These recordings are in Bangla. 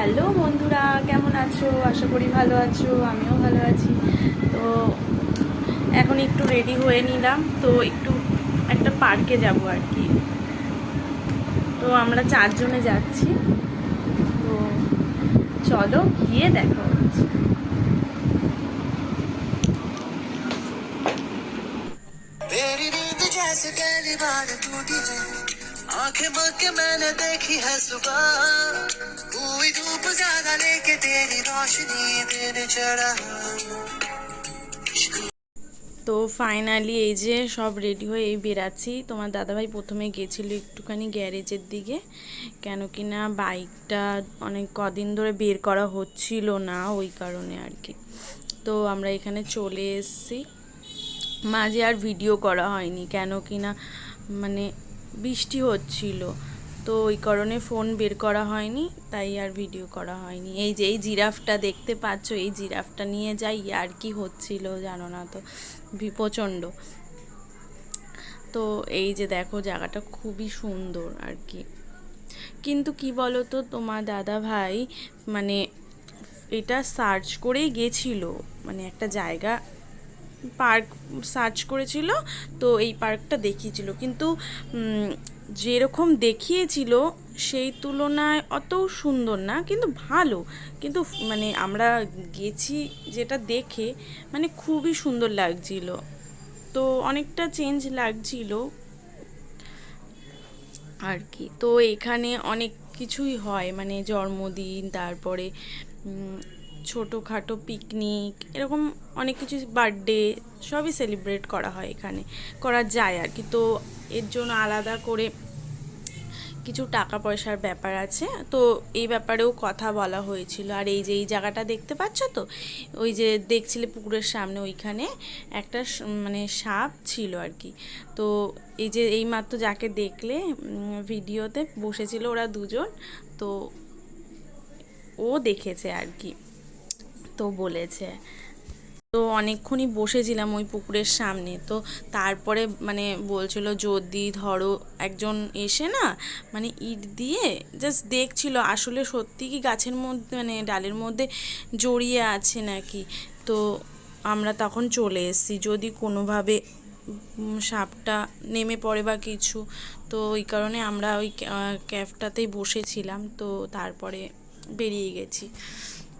হ্যালো বন্ধুরা কেমন আছো আশা করি ভালো আছো আমিও ভালো আছি তো এখন একটু রেডি হয়ে নিলাম তো একটু একটা পার্কে যাব আর কি তো আমরা চারজনে যাচ্ছি তো চলো গিয়ে দেখা হচ্ছে मेरी नींद जैसे पहली बार टूटी है आंखें बंद के मैंने देखी है सुबह हुई धूप ज्यादा लेके तेरी रोशनी देने चढ़ा इश्क তো ফাইনালি এই যে সব রেডি হয়ে এই বেরাচ্ছি তোমার দাদাভাই প্রথমে গেছিল একটুখানি গ্যারেজের দিকে কেন কি না বাইকটা অনেক কদিন ধরে বের করা হচ্ছিল না ওই কারণে আর কি তো আমরা এখানে চলে এসেছি মাঝে আর ভিডিও করা হয়নি কেন কি না মানে বৃষ্টি হচ্ছিল তো ওই কারণে ফোন বের করা হয়নি, তাই আর ভিডিও করা হয়নি। এই যে এই জিরাফটা দেখতে পাচ্ছ, এই জিরাফটা নিয়ে যাই, আর কি হচ্ছিল জানো না তো প্রচণ্ড। তো এই যে দেখো, জায়গাটা খুবই সুন্দর আর কি। কিন্তু কি বলো তো তোমার দাদা ভাই মানে এটা সার্চ করেই গেছিল মানে একটা জায়গা পার্ক সার্চ করেছিল, তো এই পার্কটা দেখিয়েছিল। কিন্তু যেরকম দেখিয়েছিল সেই তুলনায় অত সুন্দর না, কিন্তু ভালো। কিন্তু মানে আমরা গেছি যেটা দেখে মানে খুবই সুন্দর লাগছিল। তো অনেকটা চেঞ্জ লাগছিল। আর কি, তো এখানে অনেক কিছুই হয় মানে জন্মদিন, তারপরে ছোটোখাটো পিকনিক, এরকম অনেক কিছু বার্থডে সবই সেলিব্রেট করা হয় এখানে, করা যায় আর কি। তো এর জন্য আলাদা করে কিছু টাকা পয়সার ব্যাপার আছে। তো এই ব্যাপারেও কথা বলা হয়েছিল। আর এই যে, এই জায়গাটা দেখতে পাচ্ছ তো? ওই যে দেখছিলে পুকুরের সামনে ওইখানে একটা মানে সাপ ছিল আর কি। তো এই যে, এই মাত্র যাকে দেখলে ভিডিওতে বসেছিল ওরা দুজন। তো ও দেখেছে আর কি। তো বলেছে। তো অনেকক্ষণই বসেছিলাম ওই পুকুরের সামনে। তো তারপরে মানে বলছিল, যদি ধরো একজন এসে না মানে ইট দিয়ে জাস্ট দেখছিল, আসলে সত্যি কি গাছের মধ্যে মানে ডালের মধ্যে জড়িয়ে আছে নাকি? তো আমরা তখন চলে এসেছি। যদি কোনোভাবে সাপটা নেমে পড়ে বা কিছু, তো ওই কারণে আমরা ওই ক্যাফটাতেই বসেছিলাম। তো তারপরে বেরিয়ে গেছি।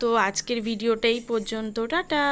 তো আজকের ভিডিওটাই পর্যন্ত টাটা।